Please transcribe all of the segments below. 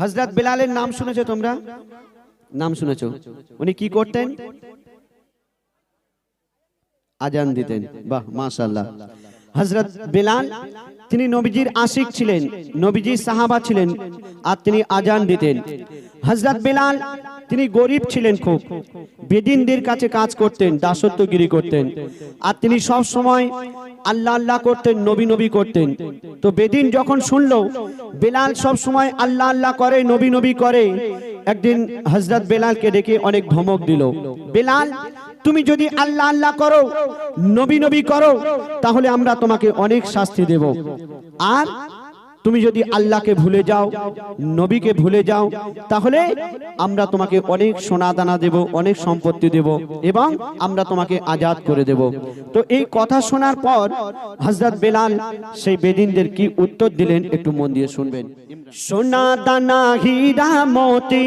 হজরত বেলালের নাম শুনেছো তোমরা? নাম শুনেছো। উনি কি করতেন? আজান দিতেন। বাহ মাশাল্লাহ হজরত বেলাল, তিনি নবীজির আশিক ছিলেন, নবীজির সাহাবা ছিলেন, আর তিনি আজান দিতেন। হজরত বেলাল তিনি গরিব ছিলেন খুব। বেদিনদের কাছে কাজ করতেন, দাসত্বগিরি করতেন। আর তিনি সব সময় আল্লাহ আল্লাহ করতেন, নবী নবী করতেন। তো বেদিন যখন শুনলো, বেলাল সব সময় আল্লাহ আল্লাহ করে, নবী নবী করে, একদিন হজরত বেলালকে ডেকে অনেক ধমক দিল। বেলাল, তুমি যদি আল্লাহ আল্লাহ করো, নবী নবী করো, তাহলে আমরা তোমাকে অনেক শাস্তি দেব। আর তুমি যদি আল্লাহকে ভুলে যাও, নবীকে ভুলে যাও, তাহলে আমরা তোমাকে অনেক সোনা দানা দেব, অনেক সম্পত্তি দেব এবং আমরা তোমাকে আজাদ করে দেব। তো এই কথা শোনার পর হজরত বেলাল সেই বেদিনদের কি উত্তর দিলেন একটু মন দিয়ে শুনবেন। সোনা দানা হীরা মতি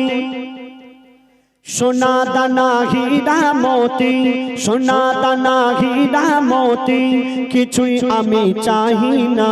সোনা দানা হীরা মতি সোনা দানা হীরা মতি কিছুই আমি চাহি না।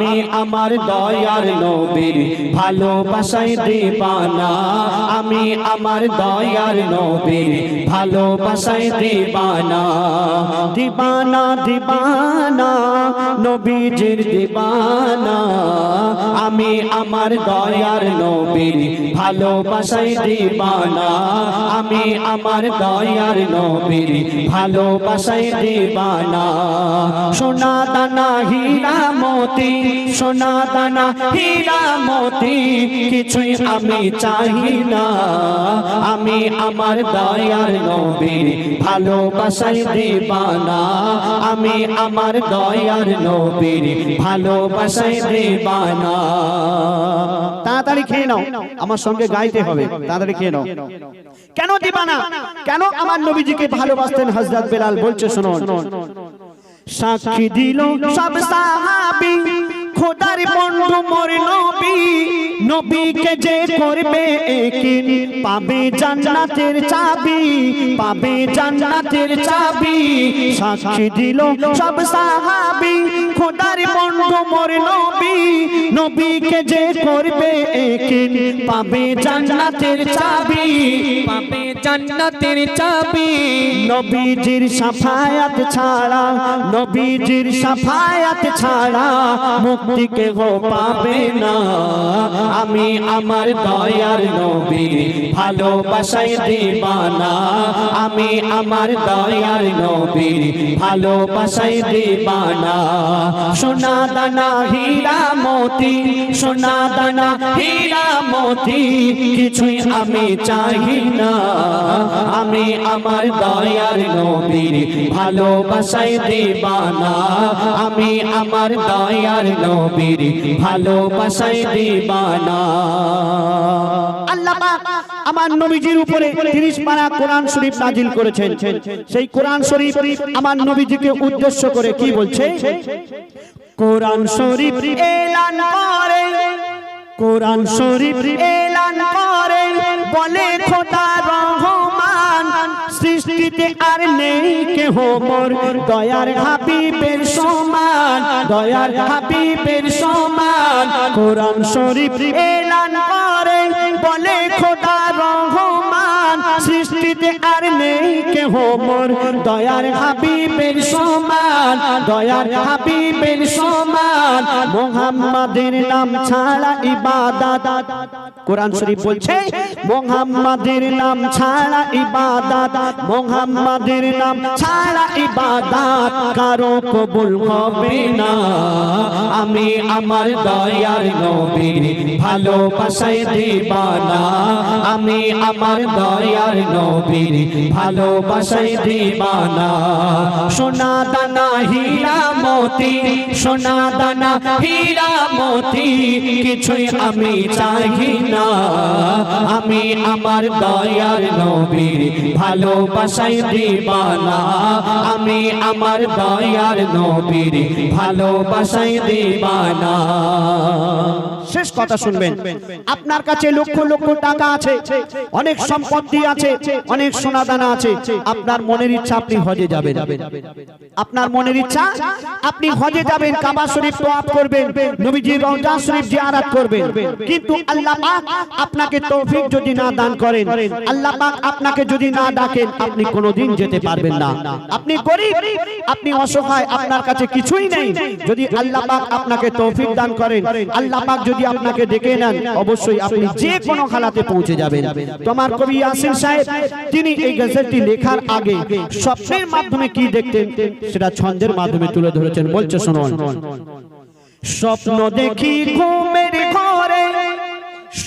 আমি আমার দয়ার নবীর ভালোবাসাই দিবানা। আমি আমার দয়ার নবীর ভালোবাসাই দিবানা। দিবানা দিবানা, নবীজির দিবানা। আমি আমার দয়ার নবীর ভালোবাসাই দিবানা। আমি আমার দয়ার নবীর ভালোবাসাই দিবানা। সোনা দানা হীরা মতি সোনা দানা হীরা মতি কিছুই আমি চাহি না। আমি আমার দয়ার নবীর ভালোবাসাই দিবানা। আমি আমার দয়ার নবীর ভালোবাসাই দিবানা। তাড়াতাড়ি খেয়ে নাও, আমার সঙ্গে গাইতে হবে। তাড়াতাড়ি খেয়ে নাও। কেন দিবানা? কেন আমার নবীজিকে ভালোবাসতেন হযরত বেলাল? বলছে, শুনুন। সাক্ষী দিল। সব সাহাবি, খোদার বন্ধু মোর নবী। নবীকে যে করবে একিন, পাবে জান্নাতের চাবি, পাবে জান্নাতের চাবি। সাক্ষী দিল সব সাহাবী খোদার বন্ধু মোর নবী, নবীকে যে করবে একিন পাবে জান্নাতের চাবি, পাবে জান্নাতের চাবি। নবীজির সাফায়াত ছাড়া, নবীজির সাফায়াত ছাড়া মুক্তি কেহ পাবে না। আমি আমার দয়ার নবীর ভালোবাসাই দিবানা। আমি আমার দয়ার নবীর ভালোবাসাই দিবানা। সোনা দানা, হীরা মতি, সোনা দানা, হীরা মতি, কিছুই আমি চাহি না। আমি আমার দয়ার নবীর ভালোবাসাই দিবানা। আমি আমার দয়ার নবীর ভালোবাসাই দিবানা। আল্লাহ আমার নবীজির উপরে 30 পারা কোরআন শরীফ নাজিল করেছেন। সেই কোরআন শরীফ আমার নবীজিকে উদ্দেশ্য করে কি বলছে? কোরআন শরীফ এলান করে। কোরআন শরীফ এলান করে। বলে খোদা রহমান সৃষ্টিতে আর নেই কেহ মোর। দয়ার হাবিবের সমান দয়ার হাবিবের সমান। কোরআন শরীফ এলান করে। সৃষ্টিতে আর নেই কেহ মোর। দয়ার হাবিবের সমান, দয়ার হাবিবের সমান। মোহাম্মদের নাম ছাড়া ইবাদত। কোরআন শরীফ বলছে, মোহাম্মদের নাম ছাড়া ইবাদত। মোহাম্মদের নাম ছাড়া ইবাদত কারও কবুল হবে না। আমি আমার দয়ার নবীর ভালোবাসাই দিবানা। আমি আমার দয়ার নবীর ভালোবাসাই দিবানা। সোনা দানা হীরা মতি, সোনা দানা, হীরা মতি, কিছুই আমি চাহি না। আমি আমার দয়ার নবীর ভালোবাসাই দিবানা। আমি আমার দয়ার নবীর ভালোবাসায় দিবানা। শেষ কথা শুনবেন। আপনার কাছে লক্ষ লক্ষ টাকা আছে, অনেক সম্পত্তি আছে, অনেক সোনাদানা আছে। আপনার মনের ইচ্ছা আপনি হজে যাবেন। আপনার মনের ইচ্ছা, আপনি হজে যাবেন, কাবা শরীফ তোয়াফ করবেন, নবীজি রওজা শরীফ জিয়ারত করবেন। কিন্তু আল্লাহ পাক আপনাকে তৌফিক যদি না দান করেন, আল্লাহ পাক আপনাকে যদি না ডাকেন, আপনি কোনোদিন যেতে পারবেন না। আপনি গরিব, আপনি অসহায়, আপনার কাছে কিছুই নেই। যদি আল্লাহ পাক আপনাকে তৌফিক দান করেন, আল্লাহ পাক যদি আপনাকে ডেকে নেন, অবশ্যই আপনি যে কোনো হালাতে পৌঁছে যাবেন। তোমার কবি ইয়াসিন সাহেব, তিনি এই গজলটি লেখার আগে স্বপ্নের মাধ্যমে কি দেখতেন? সেটা ছন্দের মাধ্যমে তুলে ধরেছেন। বলছে, শুনুন। স্বপ্ন দেখি ঘুমের ঘরে,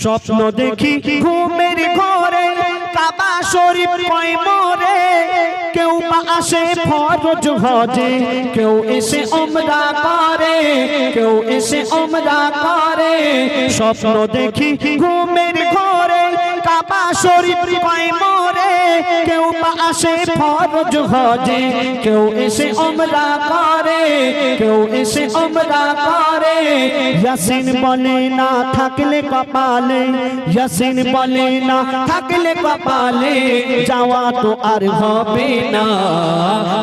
স্বপ্ন দেখি ঘুমের ঘরে, কাবা শরীফ কয় মরে, কেউ আসে ফরজ হজে, কেউ এসে ওমরা করে, কেউ এসে ওমরা করে। স্বপ্ন দেখি ঘুমের ঘরে কাবা শরীফ কয় মরে, কেউ বা আসে ফরজ হজে, কেউ এসে ওমরা করে, কেউ এসে ওমরা করে। ইয়াসিন বলে না থাকলে কপালে, ইয়াসিন বলে না থাকলে কপালে, যাওয়া তো আর হবে না।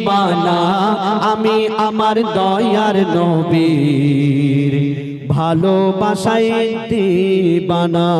দিবানা আমি আমার দয়ার নবীর ভালোবাসায় দিবানা।